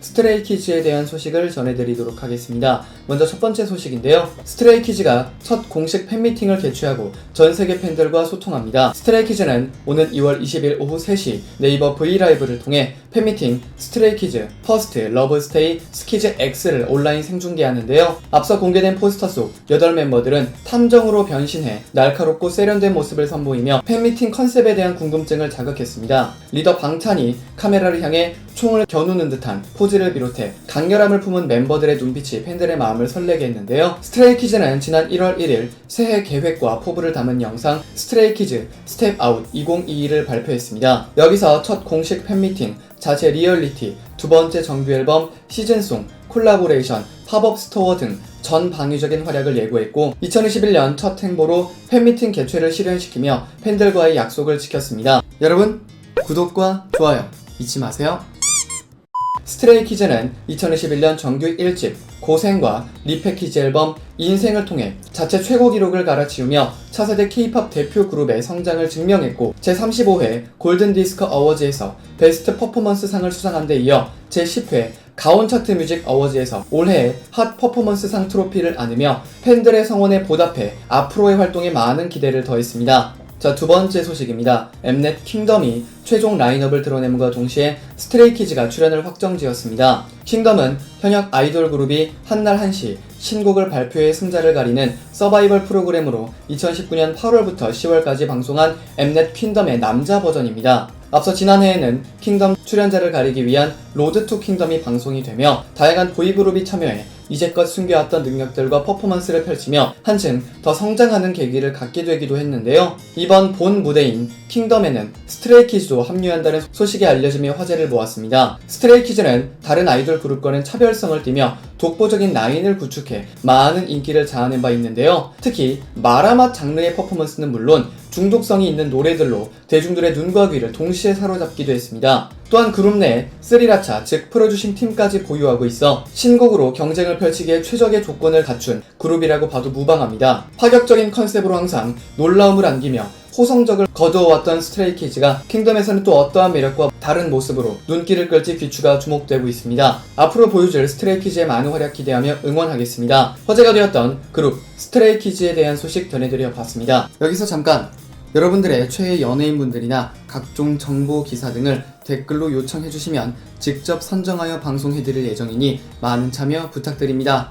스트레이키즈에 대한 소식을 전해드리도록 하겠습니다. 먼저 첫 번째 소식인데요. 스트레이키즈가 첫 공식 팬미팅을 개최하고 전 세계 팬들과 소통합니다. 스트레이키즈는 오는 2월 20일 오후 3시 네이버 브이라이브를 통해 팬미팅 스트레이키즈 퍼스트 러브 스테이 스키즈 X를 온라인 생중계하는데요. 앞서 공개된 포스터 속 8멤버들은 탐정으로 변신해 날카롭고 세련된 모습을 선보이며 팬미팅 컨셉에 대한 궁금증을 자극했습니다. 리더 방탄이 카메라를 향해 총을 겨누는 듯한 포즈를 비롯해 강렬함을 품은 멤버들의 눈빛이 팬들의 마음을 설레게 했는데요. 스트레이키즈는 지난 1월 1일 새해 계획과 포부를 담은 영상 스트레이키즈 스텝 아웃 2022를 발표했습니다. 여기서 첫 공식 팬미팅, 자체 리얼리티, 두 번째 정규 앨범, 시즌송, 콜라보레이션, 팝업 스토어 등 전 방위적인 활약을 예고했고 2021년 첫 행보로 팬미팅 개최를 실현시키며 팬들과의 약속을 지켰습니다. 여러분 구독과 좋아요 잊지 마세요. 스트레이키즈는 2021년 정규 1집 고생과 리패키지 앨범 인생을 통해 자체 최고 기록을 갈아치우며 차세대 K-팝 대표 그룹의 성장을 증명했고 제35회 골든디스크 어워즈에서 베스트 퍼포먼스 상을 수상한 데 이어 제10회 가온 차트 뮤직 어워즈에서 올해의 핫 퍼포먼스 상 트로피를 안으며 팬들의 성원에 보답해 앞으로의 활동에 많은 기대를 더했습니다. 자, 두 번째 소식입니다. 엠넷 킹덤이 최종 라인업을 드러냄과 동시에 스트레이키즈가 출연을 확정지었습니다. 킹덤은 현역 아이돌 그룹이 한날 한시 신곡을 발표해 승자를 가리는 서바이벌 프로그램으로 2019년 8월부터 10월까지 방송한 엠넷 킹덤의 남자 버전입니다. 앞서 지난해에는 킹덤 출연자를 가리기 위한 로드 투 킹덤이 방송이 되며 다양한 보이그룹이 참여해 이제껏 숨겨왔던 능력들과 퍼포먼스를 펼치며 한층 더 성장하는 계기를 갖게 되기도 했는데요. 이번 본 무대인 킹덤에는 스트레이키즈도 합류한다는 소식이 알려지며 화제를 모았습니다. 스트레이키즈는 다른 아이돌 그룹과는 차별성을 띠며 독보적인 라인을 구축해 많은 인기를 자아낸 바 있는데요. 특히 마라맛 장르의 퍼포먼스는 물론 중독성이 있는 노래들로 대중들의 눈과 귀를 동시에 사로잡기도 했습니다. 또한 그룹 내 스리라차 즉 프로듀싱 팀까지 보유하고 있어 신곡으로 경쟁을 펼치기에 최적의 조건을 갖춘 그룹이라고 봐도 무방합니다. 파격적인 컨셉으로 항상 놀라움을 안기며 호성적을 거두어왔던 스트레이키즈가 킹덤에서는 또 어떠한 매력과 다른 모습으로 눈길을 끌지 귀추가 주목되고 있습니다. 앞으로 보여줄 스트레이키즈의 많은 활약 기대하며 응원하겠습니다. 화제가 되었던 그룹 스트레이키즈에 대한 소식 전해드려 봤습니다. 여기서 잠깐 여러분들의 최애 연예인분들이나 각종 정보 기사 등을 댓글로 요청해 주시면 직접 선정하여 방송해드릴 예정이니 많은 참여 부탁드립니다.